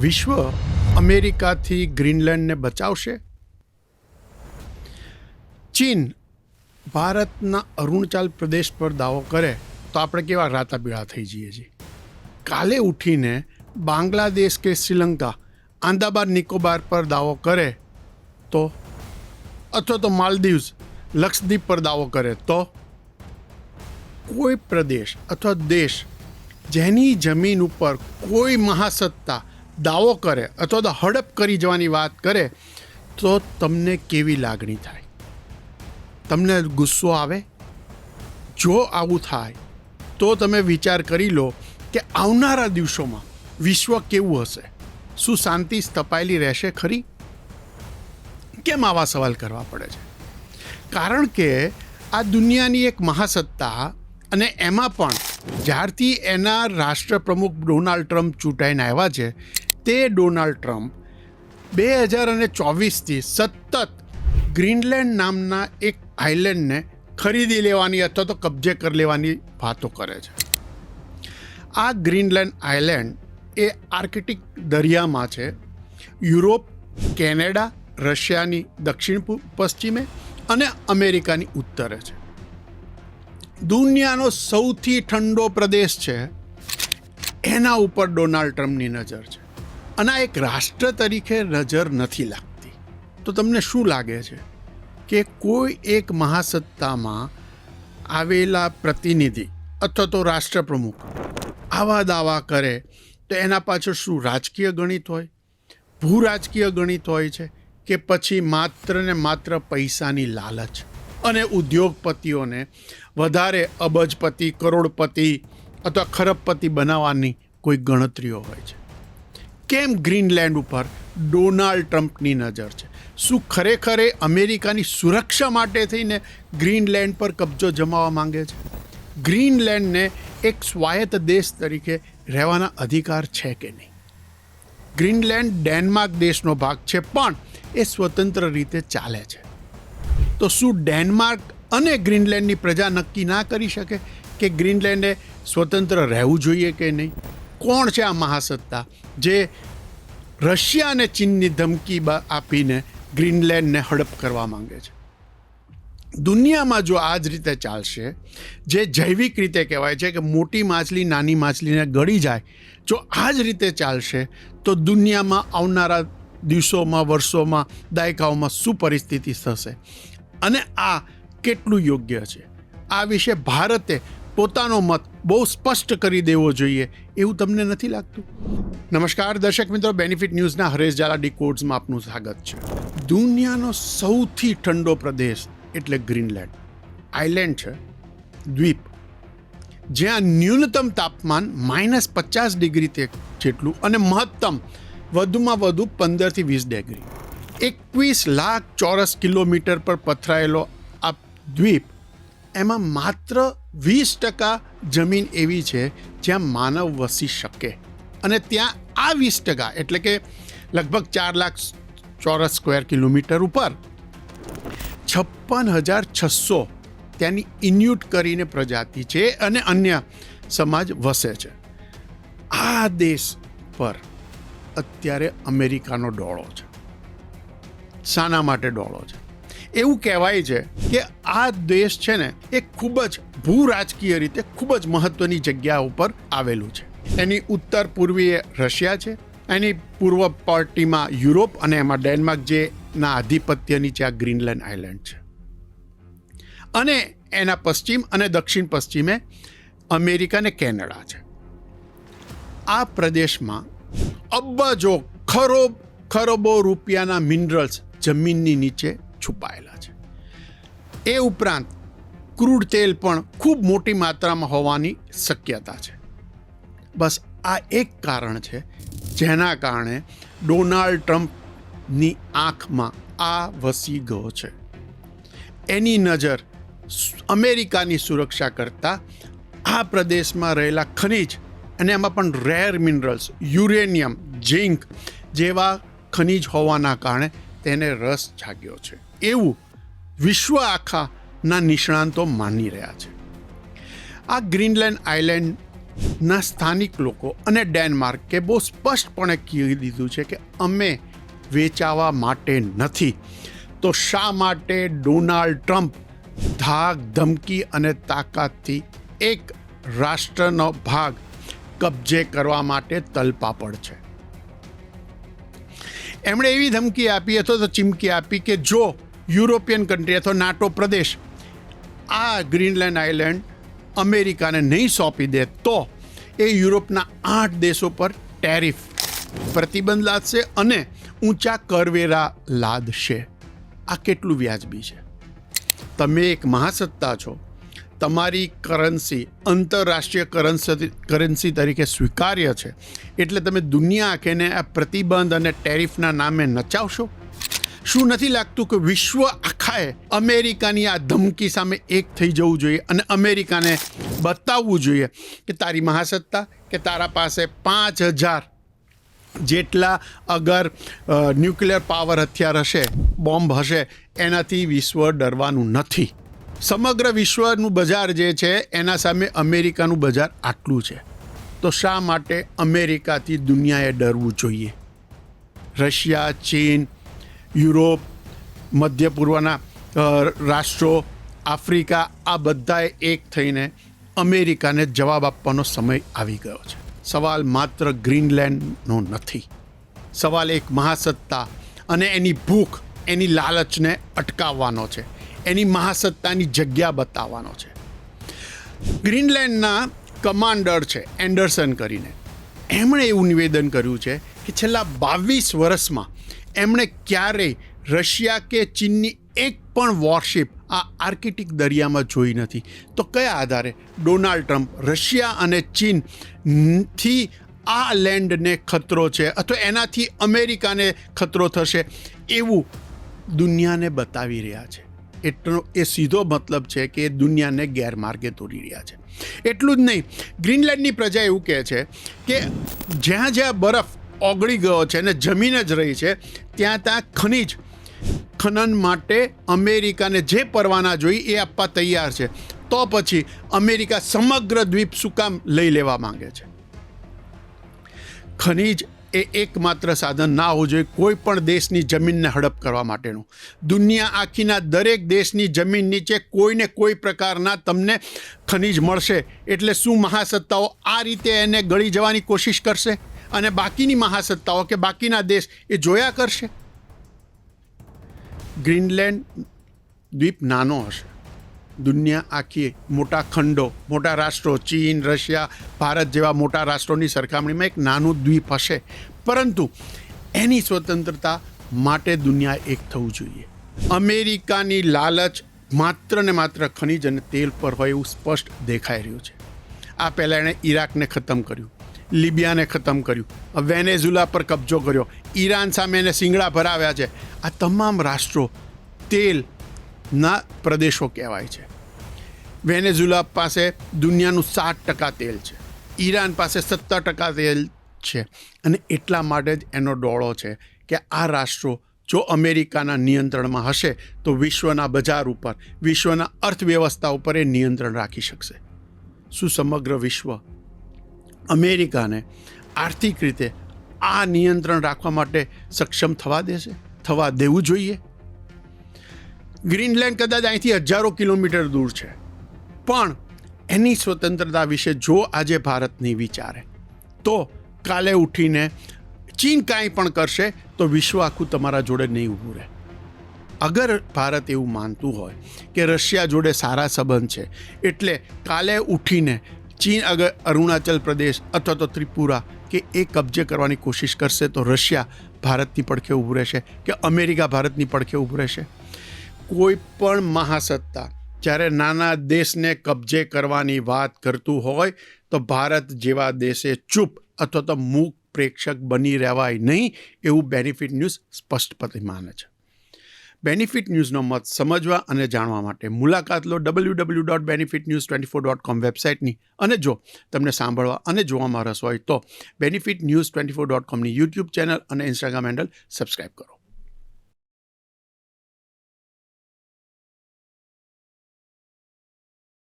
વિશ્વ અમેરિકાથી ગ્રીનલેન્ડને બચાવશે? ચીન ભારતના અરુણાચલ પ્રદેશ પર દાવો કરે તો આપણે કેવા રાતા પીળા થઈ જઈએ છીએ? કાલે ઉઠીને બાંગ્લાદેશ કે શ્રીલંકા આંદાબાર નિકોબાર પર દાવો કરે તો? અથવા તો માલદીવ્સ લક્ષદ્વીપ પર દાવો કરે તો? કોઈ પ્રદેશ અથવા દેશ જેની જમીન ઉપર કોઈ મહાસત્તા દાવો કરે અથવા તો હડપ કરી જવાની વાત કરે, તો તમને કેવી લાગણી થાય? તમને ગુસ્સો આવે? જો આવું થાય, તો તમે વિચાર કરી લો કે આવનારા દિવસોમાં વિશ્વ કેવું હશે? શું શાંતિ સ્થપાયેલી રહેશે ખરી? કેમ આવા સવાલ કરવા પડે છે? કારણ કે આ દુનિયાની એક મહાસત્તા અને એમાં પણ જ્યારથી એના રાષ્ટ્રપ્રમુખ ડોનાલ્ડ ટ્રમ્પ ચૂંટાઈને આવ્યા છે તે ડોનાલ્ડ ટ્રમ્પ બે હજાર અને ચોવીસથી સતત ગ્રીનલેન્ડ નામના એક આઇલેન્ડને ખરીદી લેવાની અથવા તો કબજે કરી લેવાની વાતો કરે છે. આ ગ્રીનલેન્ડ આઇલેન્ડ એ આર્કિટિક દરિયામાં છે. યુરોપ, કેનેડા, રશિયાની દક્ષિણ પશ્ચિમે અને અમેરિકાની ઉત્તરે છે. દુનિયાનો સૌથી ઠંડો પ્રદેશ છે. એના ઉપર ડોનાલ્ડ ટ્રમ્પની નજર છે. અને એક રાષ્ટ્ર તરીકે નજર નથી લાગતી. તો તમને શું લાગે છે? કે કોઈ એક મહાસત્તામાં આવેલા પ્રતિનિધિ અથવા તો રાષ્ટ્રપ્રમુખ આવા દાવા કરે, તો એના પાછળ શું રાજકીય ગણિત હોય? ભૂ રાજકીય ગણિત હોય છે કે પછી માત્ર ને માત્ર પૈસાની લાલચ? અને ઉદ્યોગપતિઓને વધારે અબજપતિ, કરોડપતિ અથવા ખરબપતિ બનાવવાની કોઈ ગણતરીઓ હોય છે? કેમ ગ્રીનલેન્ડ ઉપર ડોનાલ્ડ ટ્રમ્પની નજર છે? શું ખરેખર એ અમેરિકાની સુરક્ષા માટે થઈને ગ્રીનલેન્ડ પર કબજો જમાવવા માંગે છે? ગ્રીનલેન્ડને એક સ્વાયત્ત દેશ તરીકે રહેવાના અધિકાર છે કે નહીં? ગ્રીનલેન્ડ ડેનમાર્ક દેશનો ભાગ છે, પણ એ સ્વતંત્ર રીતે ચાલે છે. તો શું ડેનમાર્ક અને ગ્રીનલેન્ડની પ્રજા નક્કી ના કરી શકે કે ગ્રીનલેન્ડે સ્વતંત્ર રહેવું જોઈએ કે નહીં? કોણ છે આ મહાસત્તા? જે રશિયા અને ચીનની ધમકી આપીને ગ્રીનલેન્ડને હડપ કરવા માંગે છે. દુનિયામાં જો આ જ રીતે ચાલશે, જે જૈવિક રીતે કહેવાય છે કે મોટી માછલી નાની માછલીને ગળી જાય, જો આ જ રીતે ચાલશે, તો દુનિયામાં આવનારા દિવસોમાં, વર્ષોમાં, દાયકાઓમાં શું પરિસ્થિતિ થશે? અને આ કેટલું યોગ્ય છે? આ વિશે ભારતે પોતાનો મત બહુ સ્પષ્ટ કરી દેવો જોઈએ, એવું તમને નથી લાગતું? નમસ્કાર, દર્શક મિત્રો બેનિફિટ ન્યૂઝના હરેશ ઝાલા ડી કોડ્સમાં આપનું સ્વાગત છે. દુનિયાનો સૌથી ઠંડો પ્રદેશ એટલે ગ્રીનલેન્ડ આઇલેન્ડ છે, દ્વીપ. જ્યાં ન્યૂનતમ તાપમાન માઇનસ પચાસ ડિગ્રી તે જેટલું અને મહત્તમ વધુમાં વધુ પંદરથી વીસ ડિગ્રી. એકવીસ લાખ ચોરસ કિલોમીટર પર પથરાયેલો આ દ્વીપ એમાં માત્ર વીસ ટકા જમીન એવી છે જ્યાં માનવ વસી શકે. અને ત્યાં આ વીસ ટકા એટલે કે લગભગ ચાર લાખ ચોરસ સ્ક્વેર કિલોમીટર ઉપર છપ્પન હજાર છસો ત્યાંની ઇન્યુટ કરીને પ્રજાતિ છે અને અન્ય સમાજ વસે છે. આ દેશ પર અત્યારે અમેરિકાનો ડોળો છે. શાના માટે ડોળો છે. એવું કહેવાય છે કે આ દેશ છે ને, એ ખૂબ જ ભૂ રાજકીય રીતે ખૂબ જ મહત્વની જગ્યા ઉપર આવેલું છે. એની ઉત્તર પૂર્વીય રશિયા છે, એની પૂર્વ પાર્ટીમાં યુરોપ અને એમાં ડેનમાર્ક જે ના આધિપત્ય નીચે આ ગ્રીનલેન્ડ આઇલેન્ડ છે. અને એના પશ્ચિમ અને દક્ષિણ પશ્ચિમે અમેરિકા અને કેનેડા છે. આ પ્રદેશમાં અબજો ખરોબ ખરબો રૂપિયાના મિનરલ્સ જમીનની નીચે છુપાયેલા છે. એ ઉપરાંત ક્રૂડ તેલ પણ ખૂબ મોટી માત્રામાં હોવાની શક્યતા છે. બસ આ એક કારણ છે, જેના કારણે ડોનાલ્ડ ટ્રમ્પની આંખમાં આ વસી ગયો છે. એની નજર અમેરિકાની સુરક્ષા કરતાં આ પ્રદેશમાં રહેલા ખનિજ અને એમાં પણ રેર મિનરલ્સ યુરેનિયમ, ઝિંક જેવા ખનિજ હોવાના કારણે તેને રસ જાગ્યો છે. એવું વિશ્વ આખાના નિષ્ણાંતો માની રહ્યા છે. આ ગ્રીનલેન્ડ આઇલેન્ડના સ્થાનિક લોકો અને ડેનમાર્કે બહુ સ્પષ્ટપણે કહી દીધું છે કે અમે વેચાવા માટે નથી. તો શા માટે ડોનાલ્ડ ટ્રમ્પ ધાક, ધમકી અને તાકાતથી એક રાષ્ટ્રનો ભાગ કબજે કરવા માટે તલપાપડ છે? એમણે એવી ધમકી આપી, અથવા તો ચીમકી આપી કે જો યુરોપિયન કન્ટ્રી અથવા નાટો પ્રદેશ આ ગ્રીનલેન્ડ આઇલેન્ડ અમેરિકાને નહીં સોંપી દે, તો એ યુરોપના આઠ દેશો પર ટેરિફ પ્રતિબંધ લાદશે અને ઊંચા કરવેરા લાદશે. આ કેટલું વ્યાજબી છે? તમે એક મહાસત્તા છો. તમારી કરન્સી આંતરરાષ્ટ્રીય કરન્સી કરન્સી તરીકે સ્વીકાર્ય છે, એટલે તમે દુનિયા આખેને આ પ્રતિબંધ અને ટેરિફના નામે નચાવશો? શું નથી લાગતું કે વિશ્વ આખાએ અમેરિકાની આ ધમકી સામે એક થઈ જવું જોઈએ અને અમેરિકાને બતાવવું જોઈએ કે તારી મહાસત્તા, કે તારા પાસે પાંચ હજાર જેટલા અગર ન્યુક્લિયર પાવર હથિયાર હશે બોમ્બ હશે, એનાથી વિશ્વ ડરવાનું નથી. સમગ્ર વિશ્વનું બજાર જે છે, એના સામે અમેરિકાનું બજાર આટલું છે. તો શા માટે અમેરિકાથી દુનિયાએ ડરવું જોઈએ? રશિયા, ચીન, યુરોપ, મધ્ય પૂર્વના રાષ્ટ્રો, આફ્રિકા, આ બધાએ એક થઈને અમેરિકાને જવાબ આપવાનો સમય આવી ગયો છે. સવાલ માત્ર ગ્રીનલેન્ડનો નથી. સવાલ એક મહાસત્તા અને એની ભૂખ, એની લાલચને અટકાવવાનો છે. એની મહાસત્તાની જગ્યા બતાવવાનો છે. ગ્રીનલેન્ડના કમાન્ડર છે, એન્ડરસન કરીને. એમણે એવું નિવેદન કર્યું છે કે છેલ્લા બાવીસ વર્ષમાં એમણે ક્યારેય રશિયા કે ચીનની એક પણ વોરશિપ આ આર્કિટિક દરિયામાં જોઈ નથી. તો કયા આધારે ડોનાલ્ડ ટ્રમ્પ રશિયા અને ચીનથી આ લેન્ડને ખતરો છે અથવા એનાથી અમેરિકાને ખતરો થશે એવું દુનિયાને બતાવી રહ્યા છે? એટલો, એ સીધો મતલબ છે કે દુનિયાને ગેરમાર્ગે દોરી રહ્યા છે. એટલું જ નહીં, ગ્રીનલેન્ડની પ્રજા એવું કહે છે કે જ્યાં જ્યાં બરફ ઓગળી ગયો છે અને જમીન જ રહી છે, ત્યાં ત્યાં ખનિજ, ખનન માટે અમેરિકાને જે પરવાના જોઈ એ આપવા તૈયાર છે. તો પછી અમેરિકા સમગ્ર દ્વીપ શું કામ લઈ લેવા માંગે છે. ખનિજ એ એકમાત્ર સાધન ના હોવું જોઈએ કોઈ પણ દેશની જમીનને હડપ કરવા માટેનું. દુનિયા આખીના દરેક દેશની જમીન નીચે કોઈને કોઈ પ્રકારના તમને ખનિજ મળશે. એટલે શું મહાસત્તાઓ આ રીતે એને ગળી જવાની કોશિશ કરશે? અને બાકીની મહાસત્તાઓ કે બાકીના દેશ એ જોયા કરશે? ગ્રીનલેન્ડ દ્વીપ નાનો હશે. દુનિયા આખી મોટા ખંડો, મોટા રાષ્ટ્રો, ચીન, રશિયા, ભારત જેવા મોટા રાષ્ટ્રોની સરખામણીમાં એક નાનું દ્વીપ હશે. પરંતુ એની સ્વતંત્રતા માટે દુનિયા એક થવું જોઈએ. અમેરિકાની લાલચ માત્ર ને માત્ર ખનિજ અને તેલ પર હોય એવું સ્પષ્ટ દેખાઈ રહ્યું છે. આ પહેલાં એણે ઈરાકને ખતમ કર્યું, લિબિયાને ખતમ કર્યું વેનેઝુલા પર કબજો કર્યો, ઈરાન સામે એને સિંગડા ભરાવ્યા છે. આ તમામ રાષ્ટ્રો તેલના પ્રદેશો કહેવાય છે. વેનેઝુલા પાસે દુનિયાનું સાત ટકા તેલ છે. ઈરાન પાસે સત્તર ટકા તેલ છે. અને એટલા માટે જ એનો ડોળો છે કે આ રાષ્ટ્રો જો અમેરિકાના નિયંત્રણમાં હશે, તો વિશ્વના બજાર ઉપર, વિશ્વના અર્થવ્યવસ્થા ઉપર એ નિયંત્રણ રાખી શકશે. શું સમગ્ર વિશ્વ અમેરિકાને આર્થિક રીતે આ નિયંત્રણ રાખવા માટે સક્ષમ થવા દેશે? થવા દેવું જોઈએ? ગ્રીનલેન્ડ કદાચ અહીંથી હજારો કિલોમીટર દૂર છે. પણ એની સ્વતંત્રતા વિશે જો આજે ભારતની વિચારે, તો કાલે ઉઠીને ચીન કાંઈ પણ કરશે, તો વિશ્વ આખું તમારા જોડે નહીં ઊભું રહે. અગર ભારત એવું માનતું હોય કે રશિયા જોડે સારા સંબંધ છે, એટલે કાલે ઉઠીને ચીન અગર અરુણાચલ પ્રદેશ અથવા તો ત્રિપુરા કે એ કબજે કરવાની કોશિશ કરશે, તો રશિયા ભારતની પડખે ઊભું રહેશે કે અમેરિકા ભારતની પડખે ઊભું રહેશે? કોઈ પણ મહાસત્તા, જ્યારે નાના દેશને કબજે કરવાની વાત કરતું હોય, તો ભારત જેવા દેશે ચૂપ અથવા તો મૂક પ્રેક્ષક બની રહેવાય નહીં, એવું બેનિફિટ ન્યૂઝ સ્પષ્ટપણે માને છે. બેનિફિટ ન્યૂઝનો મત સમજવા અને જાણવા માટે મુલાકાત લો W W dot benefit news twenty four dot com વેબસાઇટની. અને જો તમને સાંભળવા અને જોવામાં રસ હોય તો benefit news twenty four dot કોમની YouTube channel અને ઇન્સ્ટાગ્રામ હેન્ડલ સબસ્ક્રાઈબ કરો.